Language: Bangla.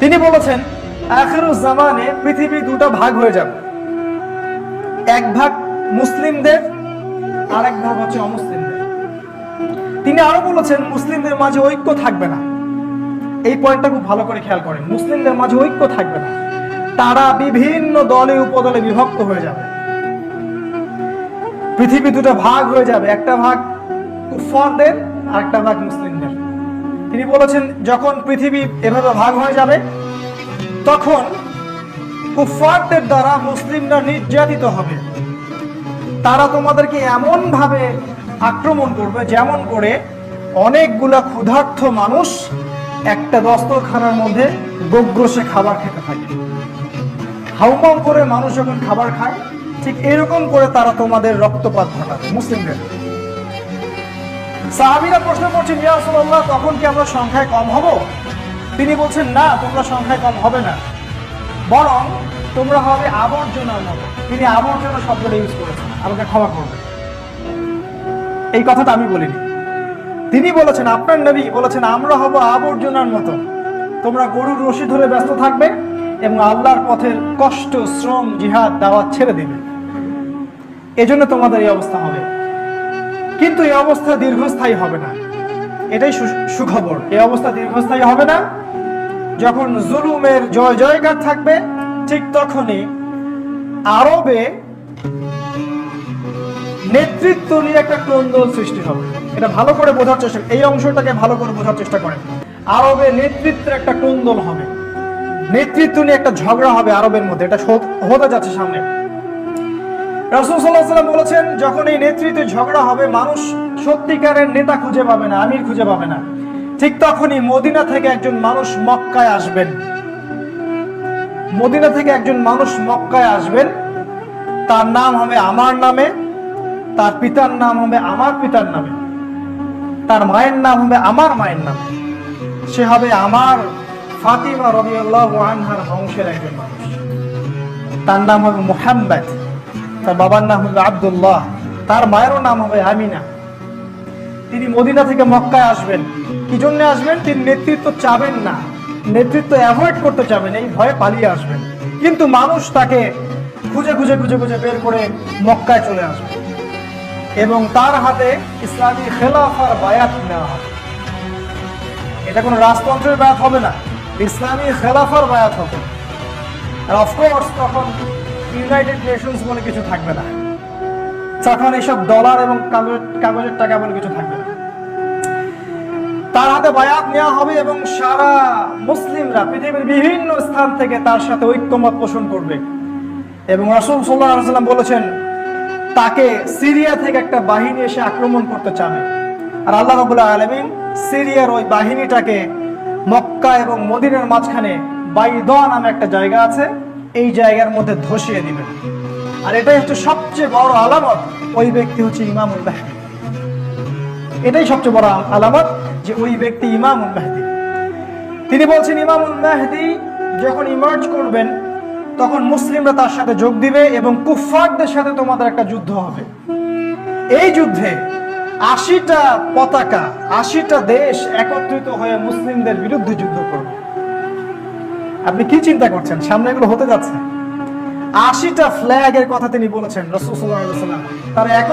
তিনি বলেছেন আখেরু জামানে পৃথিবী দুটা ভাগ হয়ে যাবে। এক ভাগ মুসলিমদের আর এক ভাগ হচ্ছে অমুসলিমদের। তিনি আরও বলেছেন, মুসলিমদের মাঝে ঐক্য থাকবে না। এই পয়েন্টটা খুব ভালো করে খেয়াল করেন, মুসলিমদের মাঝে ঐক্য থাকবে না। তারা বিভিন্ন দলে, উপদলে বিভক্ত হয়ে যাবে। পৃথিবী দুটো ভাগ হয়ে যাবে, একটা ভাগ কুফারদের আর একটা ভাগ মুসলিমদের। তিনি বলেছেন, যখন পৃথিবী এভাবে ভাগ হয়ে যাবে, তখন কুফারদের দ্বারা মুসলিমরা নির্যাতিত হবে। তারা তোমাদেরকে এমন ভাবে আক্রমণ করবে, যেমন করে অনেকগুলা ক্ষুধার্থ মানুষ একটা দস্তরখানার মধ্যে গোগ্রসে খাবার খেতে থাকে। হাউমাউ করে মানুষ যখন খাবার খায়, ঠিক এরকম করে তারা তোমাদের রক্তপাত ঘটাবে, মুসলিমদের। সাহাবিরা প্রশ্ন করছেন, ইয়া তখন কি আমরা সংখ্যায় কম হব? তিনি বলছেন, না, তোমরা সংখ্যায় কম হবে না। বরং তোমরা হবে আবর্জনার মতো। তিনি আবর্জনা শব্দটা ইউজ করেছেন। আমাকে ক্ষমা করবেন। এই কথাটা আমি বলিনি। তিনি বলেছেন, আপনার নবী বলেছেন, আমরা হব আবর্জনার মতো। তোমরা গরুর রশি ধরে ব্যস্ত থাকবে এবং আল্লাহর পথের কষ্ট, শ্রম, জিহাদ, দাওয়াত ছেড়ে দিবে। এজন্য তোমাদের এই অবস্থা হবে। কিন্তু এই অবস্থা দীর্ঘস্থায়ী হবে না। এটাই সুখবর। এই অবস্থা দীর্ঘস্থায়ী হবে না। যখন জুলুমের জয় জয়কার থাকবে, ঠিক তখনই আরবে নেতৃত্ব নিয়ে একটা ক্রন্দল সৃষ্টি হবে। এটা ভালো করে বোঝার চেষ্টা এই অংশটাকে ভালো করে বোঝার চেষ্টা করেন। আরবে নেতৃত্বের একটা ক্রন্দল হবে। নেতৃত্ব নিয়ে একটা ঝগড়া হবে আরবের মধ্যে। এটা হতে যাচ্ছে সামনে। রাসূল বলেছেন, যখন এই নেতৃত্বে ঝগড়া হবে, মানুষ সত্যিকারের নেতা খুঁজে পাবে না, আমির খুঁজে পাবে না। ঠিক তখনই মদিনা থেকে একজন মানুষ মক্কায় আসবেন। মদিনা থেকে একজন মানুষ মক্কায় আসবেন। তার নাম হবে আমার নামে, তার পিতার নাম হবে আমার পিতার নামে, তার মায়ের নাম হবে আমার মায়ের নামে। সে হবে আমার ফাতিমা রবিউল্লাহ আনহার বংশের একজন মানুষ। তার নাম হবে মুহাম্মদ। তার বাবার নাম হবে আব্দুল্লাহ, তার মায়েরও নাম হবে আমিনা। তিনি মদিনা থেকে মক্কায় আসবেন। কি জন্য আসবেন? তিনি নেতৃত্ব চাবেন না। নেতৃত্ব অ্যাভয়েড করতে চাবেন, এই ভয়ে পালিয়ে আসবেন। কিন্তু মানুষ তাকে খুঁজে খুঁজে খুঁজে খুঁজে বের করে মক্কায় চলে আসবে। এবং তার হাতে ইসলামী খেলাফার বায়াত নেওয়া হবে। এটা কোনো রাজতন্ত্রের বায়াত হবে না। ইসলামী খেলাফার বায়াত হবে। আর অফকোর্স তখন ইউনাইটেড নেশনস বলে কিছু থাকবে না। তখন এইসব ডলার এবং কাগজ, কাগজের টাকা বলে কিছু থাকবে না। তার হাতে বায়াত নেওয়া হবে এবং সারা মুসলিমরা, পৃথিবীর বিভিন্ন স্থান থেকে তার সাথে ঐক্যমত পোষণ করবে। এবং রাসূল সাল্লাল্লাহু আলাইহি বলেছেন, তাকে সিরিয়া থেকে একটা বাহিনী এসে আক্রমণ করতে চাবে। আর আল্লাহ রাব্বুল আলামিন সিরিয়ার ওই বাহিনীটাকে মক্কা এবং মদিনের মাঝখানে বাইদা নামে একটা জায়গা আছে। এই জায়গার মধ্যে ধসিয়ে দিবেন। আর এটাই হচ্ছে সবচেয়ে বড় আলামত। ওই ব্যক্তি হচ্ছে ইমামুল মাহদি। এটাই সবচেয়ে বড় আলামত যে ওই ব্যক্তি ইমামুল মাহদি। তিনি বলছেন, ইমামুল মাহদি যখন ইমার্জ করবেন, তখন মুসলিমরা তার সাথে যোগ দিবে এবং কুফফারদের সাথে তোমাদের একটা যুদ্ধ হবে। এই যুদ্ধে আশিটা পতাকা, আশিটা দেশ একত্রিত হয়ে মুসলিমদের বিরুদ্ধে যুদ্ধ করবে। আপনি কি চিন্তা করছেন? সামনে এগুলো হতে যাচ্ছে। আশিটা ফ্ল্যাগের কথা তিনি বলেছেন রসুল তারা এক